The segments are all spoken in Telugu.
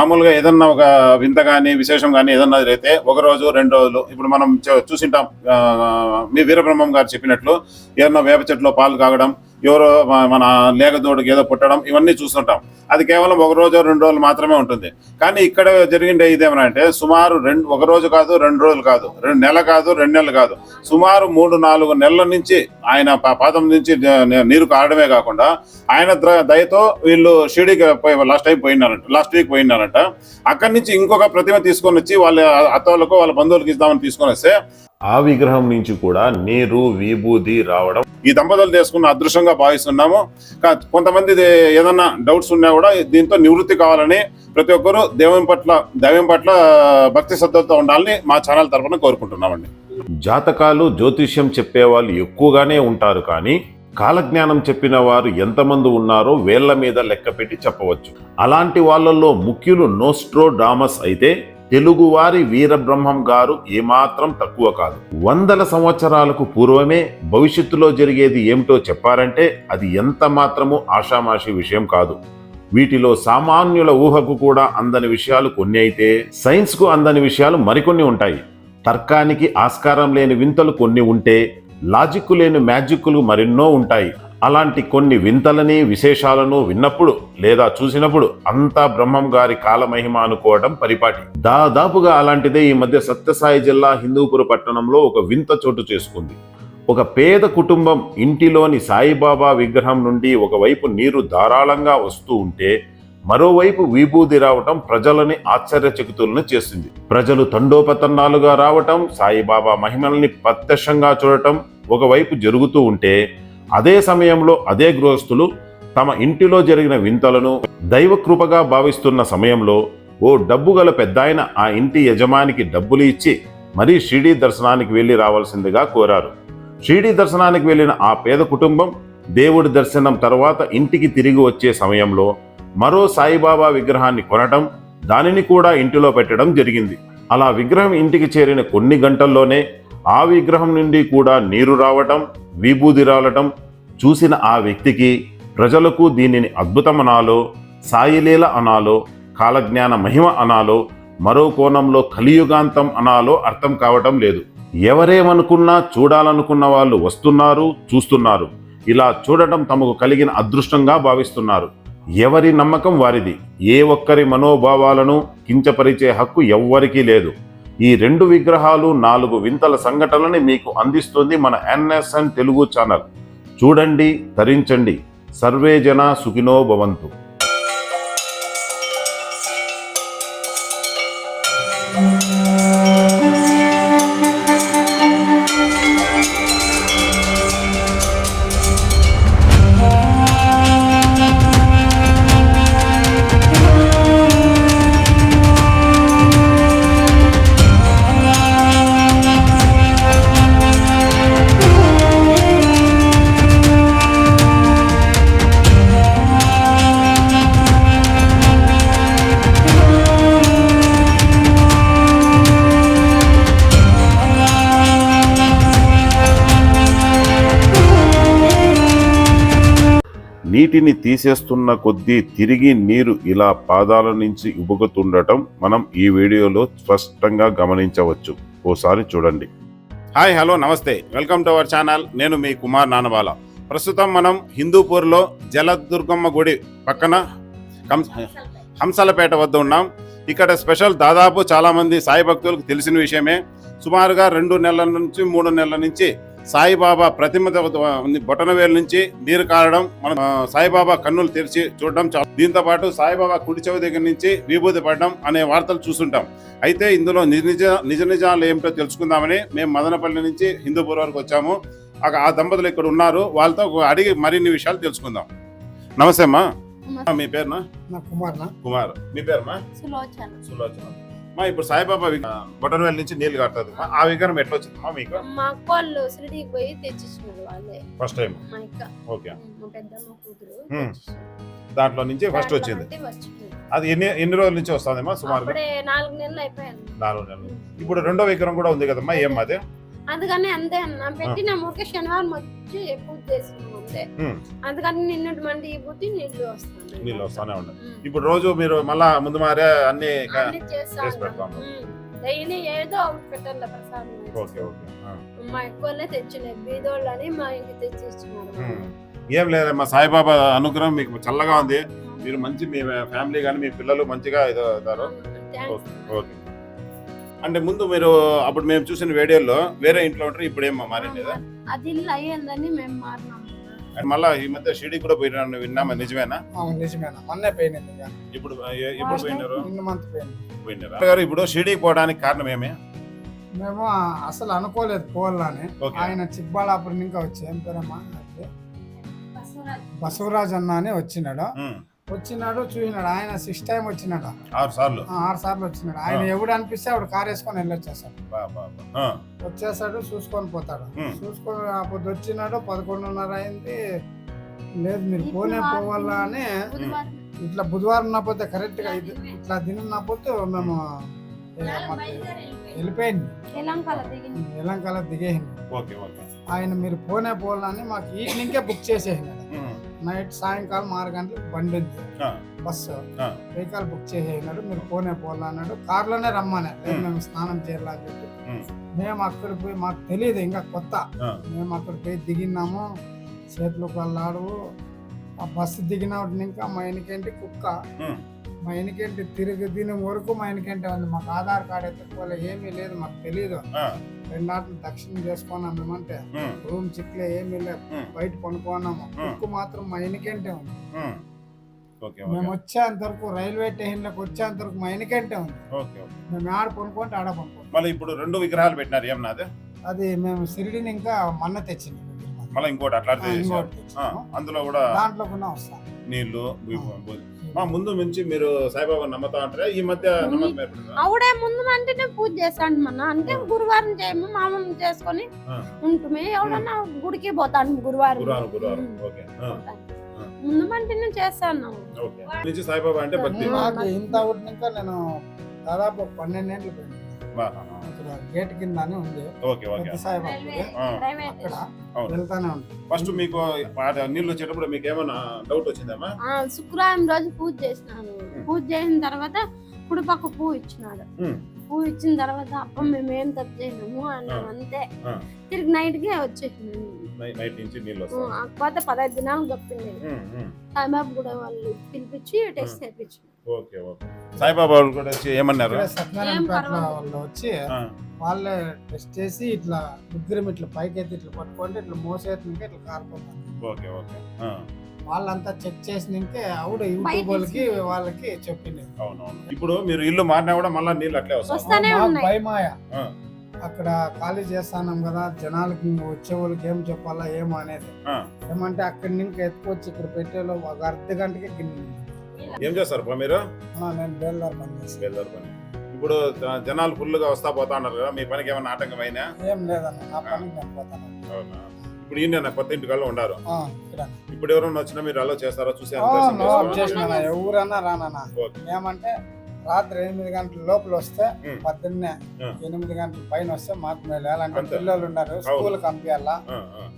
మామూలుగా ఏదన్నా ఒక వింత కానీ విశేషం కానీ ఏదన్నా అయితే ఒక రోజు రెండు రోజులు ఇప్పుడు మనం చూసింటాం ఆ, మీ వీరబ్రహ్మం గారు చెప్పినట్లు ఏదన్నా వేప చెట్లో పాలు కాగడం ఎవరో మన లేకదోడికి ఏదో పుట్టడం ఇవన్నీ చూస్తుంటాం. అది కేవలం ఒక రోజు రెండు రోజులు మాత్రమే ఉంటుంది. కానీ ఇక్కడ జరిగిండే ఇదేమన్నా అంటే సుమారు రెండు ఒక రోజు కాదు రెండు రోజులు కాదు రెండు నెల కాదు రెండు నెలలు కాదు. సుమారు మూడు నాలుగు నెలల నుంచి ఆయన పాదం నుంచి నీరు కారడమే కాకుండా ఆయన దయతో వీళ్ళు షిడికి పోయి లాస్ట్ టైం పోయినారంట లాస్ట్ వీక్ పోయినారంట. అక్కడి నుంచి ఇంకొక ప్రతిమ తీసుకొని వచ్చి వాళ్ళ అత్తవాళ్ళకు వాళ్ళ బంధువులకు ఇద్దామని తీసుకొని వస్తే ఆ విగ్రహం నుంచి కూడా నీరు విభూది రావడం. ఈ దంపతులు చేసుకున్న అదృష్టంగా భావిస్తున్నాము. కొంతమంది ఏదన్నా డౌట్స్ ఉన్నా కూడా దీంతో నివృత్తి కావాలని ప్రతి ఒక్కరూ దేవుని పట్ల దైవం పట్ల భక్తి శ్రద్ధలతో ఉండాలని మా ఛానల్ తరఫున కోరుకుంటున్నామండి. జాతకాలు జ్యోతిష్యం చెప్పేవాళ్ళు ఎక్కువగానే ఉంటారు కానీ కాలజ్ఞానం చెప్పిన వారు ఎంతమంది ఉన్నారో వేళ్ళ మీద లెక్క పెట్టి చెప్పవచ్చు. అలాంటి వాళ్ళల్లో ముఖ్యులు నోస్ట్రో డామస్ అయితే తెలుగువారి వీరబ్రహ్మం గారు ఏమాత్రం తక్కువ కాదు. వందల సంవత్సరాలకు పూర్వమే భవిష్యత్తులో జరిగేది ఏమిటో చెప్పారంటే అది ఎంత మాత్రము ఆషామాషి విషయం కాదు. వీటిలో సామాన్యుల ఊహకు కూడా అందని విషయాలు కొన్ని అయితే సైన్స్కు అందని విషయాలు మరికొన్ని ఉంటాయి. తర్కానికి ఆస్కారం లేని వింతలు కొన్ని ఉంటే లాజిక్ లేని మ్యాజిక్లు మరెన్నో ఉంటాయి. అలాంటి కొన్ని వింతలని విశేషాలను విన్నప్పుడు లేదా చూసినప్పుడు అంతా బ్రహ్మం గారి కాలమహిమ అనుకోవడం పరిపాటి. దాదాపుగా అలాంటిదే ఈ మధ్య సత్యసాయి జిల్లా హిందూపుర పట్టణంలో ఒక వింత చోటు చేసుకుంది. ఒక పేద కుటుంబం ఇంటిలోని సాయిబాబా విగ్రహం నుండి ఒకవైపు నీరు ధారాళంగా వస్తూ ఉంటే మరోవైపు విభూది రావటం ప్రజలని ఆశ్చర్యచకితులను చేసింది. ప్రజలు తండోపతన్నాలుగా రావటం సాయిబాబా మహిమల్ని ప్రత్యక్షంగా చూడటం ఒకవైపు జరుగుతూ ఉంటే అదే సమయంలో అదే గృహస్థులు తమ ఇంటిలో జరిగిన వింతలను దైవకృపగా భావిస్తున్న సమయంలో ఓ డబ్బు గల పెద్దాయన ఆ ఇంటి యజమానికి డబ్బులు ఇచ్చి మరీ షిరిడీ దర్శనానికి వెళ్ళి రావాల్సిందిగా కోరారు. షిరిడీ దర్శనానికి వెళ్ళిన ఆ పేద కుటుంబం దేవుడి దర్శనం తర్వాత ఇంటికి తిరిగి వచ్చే సమయంలో మరో సాయిబాబా విగ్రహాన్ని కొనటం దానిని కూడా ఇంటిలో పెట్టడం జరిగింది. అలా విగ్రహం ఇంటికి చేరిన కొన్ని గంటల్లోనే ఆ విగ్రహం నుండి కూడా నీరు రావటం విభూది రావటం చూసిన ఆ వ్యక్తికి ప్రజలకు దీనిని అద్భుతం అనాలో సాయిలీల అనాలో కాలజ్ఞాన మహిమ అనాలో మరో కోణంలో కలియుగాంతం అనాలో అర్థం కావటం లేదు. ఎవరేమనుకున్నా చూడాలనుకున్న వాళ్ళు వస్తున్నారు చూస్తున్నారు. ఇలా చూడటం తమకు కలిగిన అదృష్టంగా భావిస్తున్నారు. ఎవరి నమ్మకం వారిది. ఏ ఒక్కరి మనోభావాలను కించపరిచే హక్కు ఎవ్వరికీ లేదు. ఈ రెండు విగ్రహాలు నాలుగు వింతల సంఘటనలని మీకు అందిస్తుంది మన ఎన్ఎస్ఎన్ తెలుగు ఛానల్. చూడండి తరించండి. సర్వే జన సుఖినో భవంతు. నీటిని తీసేస్తున్న కొద్దీ తిరిగి నీరు ఇలా పాదాల నుంచి ఉబుకుతుండటం మనం ఈ వీడియోలో స్పష్టంగా గమనించవచ్చు. ఓసారి చూడండి. హాయ్ హలో నమస్తే. Welcome to our channel. నేను మీ కుమార్ నానబాల. ప్రస్తుతం మనం హిందూపూర్లో జలదుర్గమ్మ గుడి పక్కన హంసలపేట వద్ద ఉన్నాం. ఇక్కడ స్పెషల్ దాదాపు చాలామంది సాయి భక్తులకు తెలిసిన విషయమే. సుమారుగా రెండు నెలల నుంచి మూడు నెలల నుంచి సాయిబాబా ప్రతిమ బొటనవేలు నుంచి నీరు కారడం మనం సాయిబాబా కన్నులు తెరిచి చూడడం దీంతో పాటు సాయిబాబా కుడి చెవి దగ్గర నుంచి విభూతి పడడం అనే వార్తలు చూస్తుంటాం. అయితే ఇందులో నిజ నిజ నిజ నిజాలు ఏమిటో తెలుసుకుందామని మేము మదనపల్లి నుంచి హిందూపూర్ వరకు వచ్చాము. ఆ- ఆ దంపతులు ఇక్కడ ఉన్నారు. వాళ్ళతో అడిగి మరిన్ని విషయాలు తెలుసుకుందాం. నమస్తే అమ్మా. మీ పేరునా? నా కుమార్నా? కుమార్. మీ పేరుమా సులోచన. సులోచన. మా ఇప్పుడు సాయిబాబా బొటనవేలు నుంచి నీళ్ళు కడుతుంది ఆ విగ్రహం ఎట్లా వచ్చిందమ్మా మీకు? మా అక్క వాళ్ళు షిరిడీకి పోయి తెచ్చిచ్చినారు వాళ్ళే. ఫస్ట్ టైం మా అక్క. ఓకే మా పెద్దమ్మ కూతురు Hmm. తెచ్చిచ్చినారు. దాంట్లో నుంచి ఫస్ట్ వచ్చింది. వచ్చింది. అది ఎన్ని ఎన్ని రోజుల నుంచి వస్తుందమ్మా సుమారుగా? అప్పుడే నాలుగు నెలలు అయిపోయాను నాలుగు నెలలు. ఇప్పుడు రెండో విగ్రహం కూడా ఉంది కదమ్మా ఏం అది? అందుకని అంతే అన్న. పెట్టిన ఊరికే శనివారం వచ్చి పూజ చేసినాము ఉమ్. అందుకని నిన్నటి మంది ఈ బుద్ధి నీళ్ళు వస్తాయి నీళ్ళు వస్తానే ఉమ్. ఇప్పుడు రోజు మీరు మళ్ళా ముందు మారే అన్ని చేసి పెడతాము. డైలీ ఏదో ఒకటి పెట్టాలి ప్రసాదం ఓకే ఓకే. మా ఎక్కువనే తెచ్చినాయి బీదోళ్ళని మా ఇంటికి తెచ్చి ఇచ్చినారు. ఏం లేదమ్మా సాయిబాబా అనుగ్రహం మీకు చల్లగా ఉంది. మీరు మంచి మీ ఫ్యామిలీ కానీ మీ పిల్లలు మంచిగా ఇది అవుతారు. థ్యాంక్స్ ఓకే అంటే ముందు మీరు అప్పుడు మేము చూసిన వీడియోలో వేరే ఇంట్లో ఉంటారు ఇప్పుడు ఏం మారింది అది ఇల్లు అయ్యిందని మేము మారినాము మళ్ళా ఈ మధ్య షిరిడి కూడా పోయినా విన్నామా? నిజమేనా? అవును నిజమేనా? మొన్నే పోయినది. ఇప్పుడు ఎప్పుడు పోయినారు? పోయినారా? గారు ఇప్పుడు షిరిడి పోవడానికి కారణం ఏమి? మేము అసలు అనుకోలేదు పోవాలని. ఆయన చిక్బాళాపురం ఇంకా వచ్చి ఏం పేరమ్మా? బసవరాజ్. అన్న అని వచ్చినాడు. వచ్చినాడు చూసినాడు. ఆయన సిక్స్ టైం వచ్చినాడు. ఆరు సార్లు. ఆ, ఆరు సార్లు వచ్చినాడు. ఆయన ఎవడు అనిపిస్తే ఆవిడ కార్ వేసుకొని. ఆ, వచ్చేసాడు చూసుకొని పోతాడు. చూసుకొని అప్పుడు వచ్చినాడు పదకొండున్నర అయింది. లేదు మీరు పోనే పోవాలా అని ఇట్లా బుధవారం నా పోతే కరెక్ట్గా ఇది ఇట్లా దినం నా పోతే మేము వెళ్ళిపోయింది. ఎలంకాల దిగేసింది. Okay okay. ఆయన మీరు పోనే పోవాలని మాకు ఈవినింగే బుక్ చేసేసినాడు. ఉమ్. నైట్ సాయంకాలం ఆరు గంటలకు బండి ఉంది బస్సు. వెహికల్ బుక్ చేసేసినాడు మీరు పోనే పోవాలా అన్నాడు. కార్లోనే రమ్మనే. మేము. స్నానం చేయాలని చెప్పి. మేము. అక్కడ పోయి మాకు తెలియదు ఇంకా కొత్త. మేము అక్కడ పోయి దిగినాము చేతులు కళ్ళాడు ఆ బస్సు దిగినప్పుడు ఇంకా మా వెనకేంటి కుక్క. మా వెనకేంటి తిరిగి దీని వరకు మా వెనకేంటి ఉంది? మాకు ఆధార్ కార్డ్ ఎత్తుకోలే ఏమీ లేదు మాకు తెలియదు ఆ, రెండాట్లు దక్షిణం చేసుకున్నాం మేమంటే. రూమ్ చిక్లే ఏమీ లేదు. బయట కొనుక్కున్నాము. కుక్కు మాత్రం మా వెనకేంటే ఉంది. మేము వచ్చేంత వరకు రైల్వే స్టేషన్లోకి వచ్చేంత వరకు మా వెనకేంటే ఉంది. మేము ఆడ కొనుక్కుంటే ఆడ కొనుక్కుంటాం. మళ్ళీ ఇప్పుడు రెండు విగ్రహాలు పెట్టినారు ఏం నాది? అది మేము సిరిడిని ఇంకా మొన్న తెచ్చింది. మళ్ళీ ఇంకోటి తెచ్చాము. అందులో కూడా దాంట్లో కూడా వస్తాం. నీళ్ళు మా ముందు నుంచి మీరు సాయిబాబా నమ్మతా ఉంటారా? ఈ మధ్య నమ్మకం ఏర్పడిందా? ఆవిడే ముందు అంటేనే పూజ చేస్తాను మన అంటే గురువారం చేయము మామూలు చేసుకొని ఉంటుమే. ఎవడన్నా గుడికి పోతాను గురువారం. గురువారం గురువారం. ఓకే. ముందు అంటేనే చేస్తాను ఓకే. నుంచి సాయిబాబా అంటే భక్తి. నాకు ఇంత ఇంకా నేను దాదాపు పన్నెండేళ్ళు పోయింది గేట్ కింద అని ఉంది. Okay okay. సాయిబాబా. అక్కడ. వెళ్తానే ఉంటాం. ఫస్ట్ మీకు ఆ నీళ్ళు వచ్చేటప్పుడు మీకు ఏమైనా డౌట్ వచ్చిందమ్మా ఆ, శుక్రవారం రోజు పూజ చేసినాను. పూజ చేసిన తర్వాత కుడిపక్క పువ్వు ఇచ్చినాడు. ఉమ్. పువ్వు ఇచ్చిన తర్వాత అప్ప మేము ఏం తప్పు చేయము అన్నాం అంతే. ఆ. తిరిగి నైట్ కే వచ్చేసినాను నైట్ నుంచి నీళ్ళు వస్తాయి. కాకపోతే పదహైదు దినాలు ఉమ్. సాయిబాబు కూడా వాళ్ళు పిలిపించి టెస్ట్ చేయించి ఓకే ఓకే. సాయిబాబా వాళ్ళు కూడా వచ్చి ఏమన్నారు? ఇక్కడే సత్యనారాయణ ఏం పేటలో పర్వాలేదు. వాళ్ళు వచ్చి వాళ్ళే టెస్ట్ చేసి ఇట్లా ముగ్గురం ఇట్లా పైకి ఎత్తి ఇట్లా పట్టుకుంటే ఇట్లా మోసేతుంటే ఇట్లా కారిపోతుంది ఓకే ఓకే. ఆ, వాళ్ళంతా చెక్ చేసినాకే ఆవిడ యూట్యూబ్ బయట వాళ్ళకి చెప్పింది. అవునవును. ఇప్పుడు మీరు ఇల్లు మారినా కూడా మళ్ళీ నీళ్ళు అట్లే వస్తాయి. భయమాయ. ఆ. అక్కడ ఖాళీ చేస్తానం కదా జనాలకి వచ్చే వాళ్ళకి ఏం చెప్పాలా ఏమో అనేది. ఏమంటే అక్కడి నుంచి ఎత్తుకొచ్చి ఇక్కడ పెట్టేలో ఒక అర్ధ గంటకి గిన్నె ఏం చేస్తారు బా మీరు? నేను బేల్దార్ పని చేస్తాను. బయలుదేరు పని. ఇప్పుడు జనాలు ఫుల్గా వస్తా పోతా ఉన్నారు కదా మీ పనికి ఏమైనా ఆటంకం అయినా? ఏం లేదన్న నా పనికి నేను పోతాను. అవునా? ఇప్పుడు ఈయన కొత్త ఇంటికాల్లో ఉండారు. ఇప్పుడు ఎవరైనా వచ్చినా మీరు అలో చేస్తారా? చూసి ఎవరన్నా ఓకే. ఏమంటే రాత్రి ఎనిమిది గంటల లోపల వస్తే. పొద్దున్నే. ఎనిమిది గంటల పైన వస్తే మాకు మేలు. అంటే. పిల్లలు ఉన్నారు. స్కూల్ పంపించాలా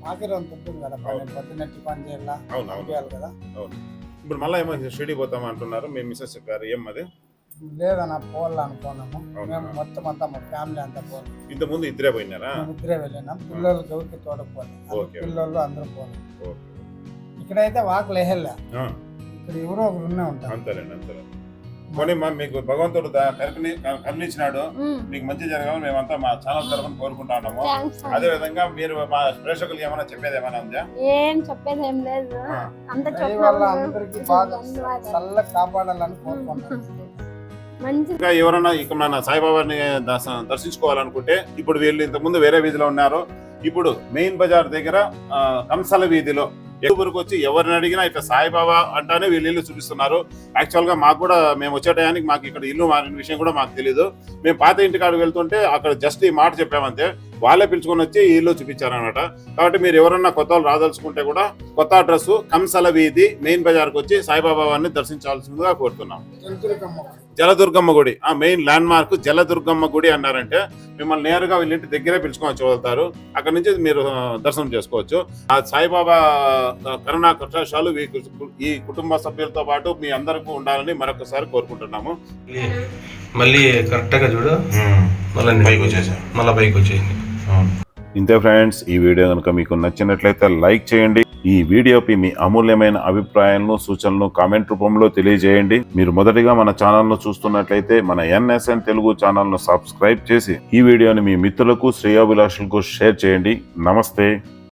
మాకే రొంత ఉంటుంది కదా పని. పొద్దున్నే టిఫిన్ చేయాలా పంపించాలి కదా. ఇప్పుడు మళ్ళీ ఏమో షిరిడి పోతాం అంటున్నారు? మీ మిస్సెస్ చెప్పారు ఏం అది? లేదన్న పోవాలా అనుకున్నాము? మేము మొత్తం అంతా మా ఫ్యామిలీ అంతా పోవాలి. ఇంత ముందు ఇద్దరే పోయినారా? మేము ఇద్దరే వెళ్ళినాం. పిల్లలు గౌరికి తోడకపోవాలి ఓకే. పిల్లలు అందరూ ఓకే. ఇక్కడైతే వాకులు వేయలే. ఇక్కడ ఎవరో ఒకరు ఉన్నే ఉంటారు. అంతేలేండి అంతేలేండి. పోనీ మా మీకు భగవంతుడు కరుణించినాడు మీకు మంచి జరగాలని మేమంతా మా ఛానల్ తరఫున కోరుకుంటా ఉన్నాము. అదే విధంగా మీరు మా ప్రేక్షకులు ఏమైనా చెప్పేది ఏమైనా ఉందా? ఏం చెప్పేది ఏం లేదు. అంత అందరికి బాగా చల్లగా కాపాడాలని ఇంకా ఎవరైనా ఇక్కడ మన సాయిబాబాని దర్శ- దర్శించుకోవాలనుకుంటే ఇప్పుడు వీళ్ళు ఇంత ముందు వేరే వీధిలో ఉన్నారు. ఇప్పుడు మెయిన్ బజార్ దగ్గర కంసాల వీధిలో వరకు వచ్చి ఎవరిని అడిగినా ఇట్లా సాయిబాబా అంటానే వీళ్ళు ఇల్లు చూపిస్తున్నారు. యాక్చువల్గా మాకు కూడా మేము వచ్చే టయానికి మాకు ఇక్కడ ఇల్లు మారిన విషయం కూడా మాకు తెలియదు మేము పాత ఇంటికాడ వెళ్తుంటే అక్కడ జస్ట్ ఈ మాట చెప్పామంతే. వాళ్ళే పిలుచుకొని వచ్చి ఇల్లు చూపించారనమాట కాబట్టి మీరు ఎవరన్నా కొత్త వాళ్ళు రాదలుచుకుంటే కూడా కొత్త అడ్రస్ కంసల వీధి మెయిన్ బజార్కి వచ్చి సాయిబాబా వారిని దర్శించాల్సిందిగా కోరుతున్నాం. జలదుర్గమ్మ గుడి. ఆ మెయిన్ ల్యాండ్ మార్క్ జలదుర్గమ్మ గుడి అన్నారంటే మిమ్మల్ని నేరుగా వీళ్ళ ఇంటి దగ్గరే పిలుచుకొని వచ్చి వెళ్తారు. అక్కడ నుంచి మీరు దర్శనం చేసుకోవచ్చు. ఆ సాయిబాబా కరుణా కటాక్షాలు ఈ కుటుంబ సభ్యులతో పాటు మీ అందరికీ ఉండాలని మరొకసారి కోరుకుంటున్నాము. మళ్ళీ మళ్ళీ కరెక్ట్గా చూడు. మళ్ళీ పైకి వచ్చేసాం? మళ్ళీ పైకి వచ్చేసింది ఇంతే ఫ్రెండ్స్ ఈ వీడియో కనుక మీకు నచ్చినట్లయితే లైక్ చేయండి. ఈ వీడియోపై మీ అమూల్యమైన అభిప్రాయాలను సూచనలను కామెంట్ రూపంలో తెలియజేయండి. మీరు మొదటిగా మన ఛానల్ను చూస్తున్నట్లయితే మన ఎన్ఎస్ఎన్ తెలుగు ఛానల్ను సబ్స్క్రైబ్ చేసి ఈ వీడియోని మీ మిత్రులకు శ్రేయాభిలాషులకు షేర్ చేయండి. నమస్తే.